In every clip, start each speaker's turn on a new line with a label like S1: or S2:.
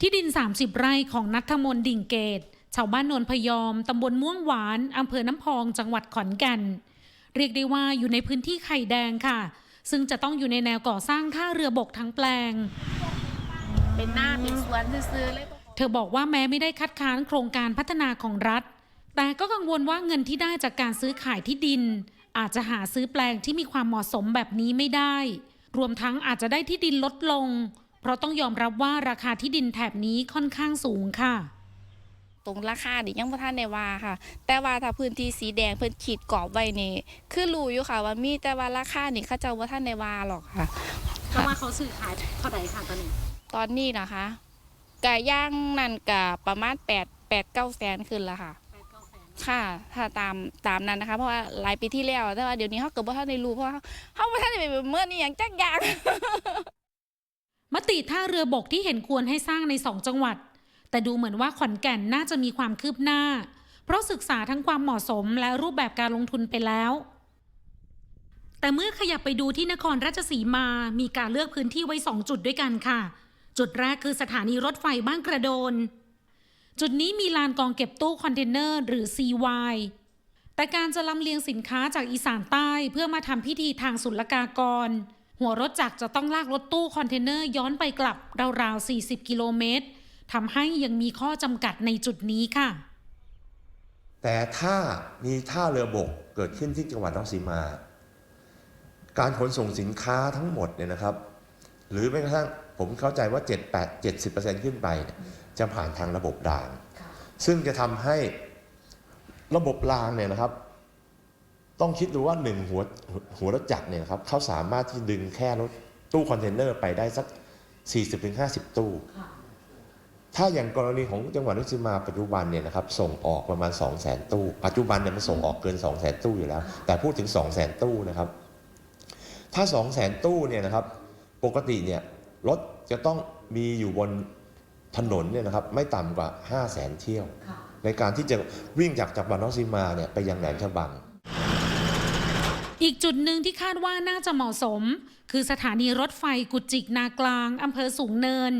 S1: ที่ดิน 30 ไร่ของนัทมนต์ดิ่งเกต ชาวบ้านโนนพยอม ตำบลม่วงหวาน อำเภอน้ำพอง จังหวัดขอนแก่น เรียกได้ว่าอยู่ในพื้นที่ไข่แดงค่ะ ซึ่งจะต้องอยู่ในแนวก่อสร้างท่าเรือบกทั้งแปลง
S2: เป็นหน้าเป็นสวนซื้อๆเลย
S1: เธอบอกว่าแม้ไม่ได้คัดค้านโครงการพัฒนาของรัฐ แต่ก็กังวลว่าเงินที่ได้จากการซื้อขายที่ดิน อาจจะหาซื้อแปลงที่มีความเหมาะสมแบบนี้ไม่ได้ รวมทั้งอาจจะได้ที่ดินลดลง เพราะต้องยอมรับว่าราคาที่ดินแถบนี้ค่อนข้างสูงค่ะ
S2: ตรงราคาดิยังบ่ทันได้ว่าค่ะ แต่ว่าถ้าพื้นที่สีแดงเพิ่นขีดกรอบไว้นี่คือรู้อยู่ค่ะว่ามีแต่ว่าราคานี่เขาเจ้าบ่ทันได้ว่าหรอกค่ะ
S1: เพราะว่าเขาซื้อขายเท่าไหร่ค่ะตอนนี้
S2: ตอนนี้นะคะกะย่างนั่นกะประมาณ8 8 9แสนขึ้นแล้วค่ะ ค่ะ ถ้าตามตามนั้นนะคะ เพราะว่าหลายปีที่แล้วแต่ว่าเดี๋ยวนี้เขาก็บ่ทันได้รู้เพราะว่าเขาบ่ทันได้ไปเมื่อนี่อย่างจักอย่าง
S1: มติท่าเรือบกที่เห็นควรให้สร้างในสองจังหวัด แต่ดูเหมือนว่าขอนแก่นน่าจะมีความคืบหน้า เพราะศึกษาทั้งความเหมาะสมและรูปแบบการลงทุนไปแล้ว แต่เมื่อขยับไปดูที่นครราชสีมามีการเลือกพื้นที่ไว้2จุดด้วยกันค่ะ จุดแรกคือสถานีรถไฟบ้านกระโดน จุดนี้มีลานกองเก็บตู้คอนเทนเนอร์หรือ CY แต่การจะลำเลียงสินค้าจากอีสานใต้เพื่อมาทำพิธีทางศุลกากร หัวรถจักรจะต้องลากรถตู้คอนเทนเนอร์ย้อนไปกลับราวๆ 40 กิโลเมตรทำให้ยังมีข้อจำกัดในจุดนี้ค่ะ
S3: แต่ถ้ามีท่าเรือบกเกิดขึ้นที่จังหวัดนครศรีมา การขนส่งสินค้าทั้งหมดเนี่ยนะครับ หรือแม้กระทั่งผมเข้าใจว่า 7 8 70ขึ้นไปเนี่ยจะผ่านทางระบบราง ซึ่งจะทำให้ระบบรางเนี่ยนะครับ ต้องคิดดูว่าหนึ่งหัวหัวรถจักรเนี่ยนะครับเขาสามารถที่ดึงแค่รถตู้คอนเทนเนอร์ไปได้สัก 40-50 ตู้ ถ้าอย่างกรณีของจังหวัดนครศรีมาปัจจุบันเนี่ยนะครับส่งออกประมาณ 2 0 0 0 0 0 ตู้ ปัจจุบันเนี่ยมันส่งออกเกิน 2 0 0 0 0 0 ตู้อยู่แล้ว แต่พูดถึง 2 0 0 0 0 0 ตู้นะครับ ถ้า 2 0 0 0 0 0 ตู้เนี่ยนะครับปกติเนี่ยรถจะต้องมีอยู่บนถนนเนี่ยนะครับไม่ต่ำกว่า 5 0 0 0 0 0 เที่ยว ในการที่จะวิ่งจากจังหวัดนครศรีมาเนี่ยไปยังแหลมฉบัง
S1: อีกจุดหนึ่งที่คาดว่าน่าจะเหมาะสม คือสถานีรถไฟกุจิกนากลางอำเภอสูงเนิน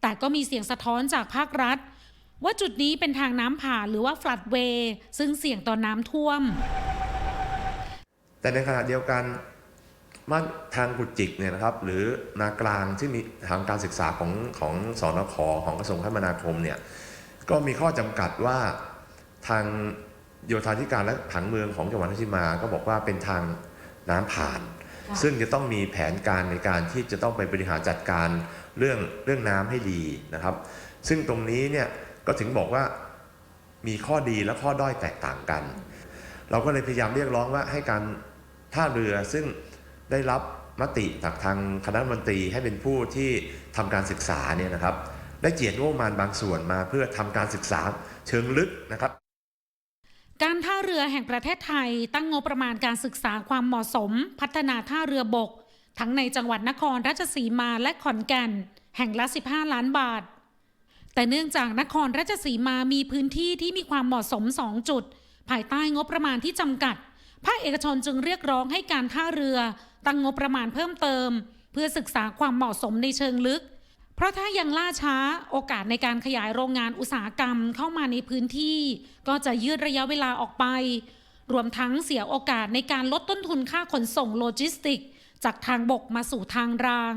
S1: แต่ก็มีเสียงสะท้อนจากภาครัฐ ว่าจุดนี้เป็นทางน้ำผ่านหรือว่าฟลัดเวย์ซึ่งเสี่ยงต่อน้ำท่วม
S3: แต่ในขณะเดียวกันมาทางกุจิกเนี่ยนะครับ หรือนากลางที่มีทางการศึกษาของของสอนคของกระทรวงคมนาคมเนี่ยก็มีข้อจำกัดว่าทาง โยธาธิการและผังเมืองของจังหวัดนครราชสีมาก็บอกว่าเป็นทางน้ำผ่าน ซึ่งจะต้องมีแผนการในการที่จะต้องไปบริหารจัดการเรื่องเรื่องน้ำให้ดีนะครับ ซึ่งตรงนี้เนี่ยก็ถึงบอกว่ามีข้อดีและข้อด้อยแตกต่างกัน เราก็เลยพยายามเรียกร้องว่าให้การท่าเรือซึ่งได้รับมติจากทางคณะรัฐมนตรีให้เป็นผู้ที่ทำการศึกษาเนี่ยนะครับ ได้เจียดงบประมาณบางส่วนมาเพื่อทำการศึกษาเชิงลึกนะครับ
S1: การท่าเรือแห่งประเทศไทยตั้งงบประมาณการศึกษาความเหมาะสม พัฒนาท่าเรือบก ทั้งในจังหวัดนครราชสีมาและขอนแก่น แห่งละ 15 ล้านบาท แต่เนื่องจากนครราชสีมามีพื้นที่ที่มีความเหมาะสม 2 จุด ภายใต้งบประมาณที่จำกัด ภาคเอกชนจึงเรียกร้องให้การท่าเรือ ตั้งงบประมาณเพิ่มเติม เพื่อศึกษาความเหมาะสมในเชิงลึก เพราะถ้ายังล่าช้าโอกาสในการขยายโรงงานอุตสาหกรรมเข้ามาในพื้นที่ ก็จะยืดระยะเวลาออกไป รวมทั้งเสียโอกาสในการลดต้นทุนค่าขนส่งโลจิสติก จากทางบกมาสู่ทางราง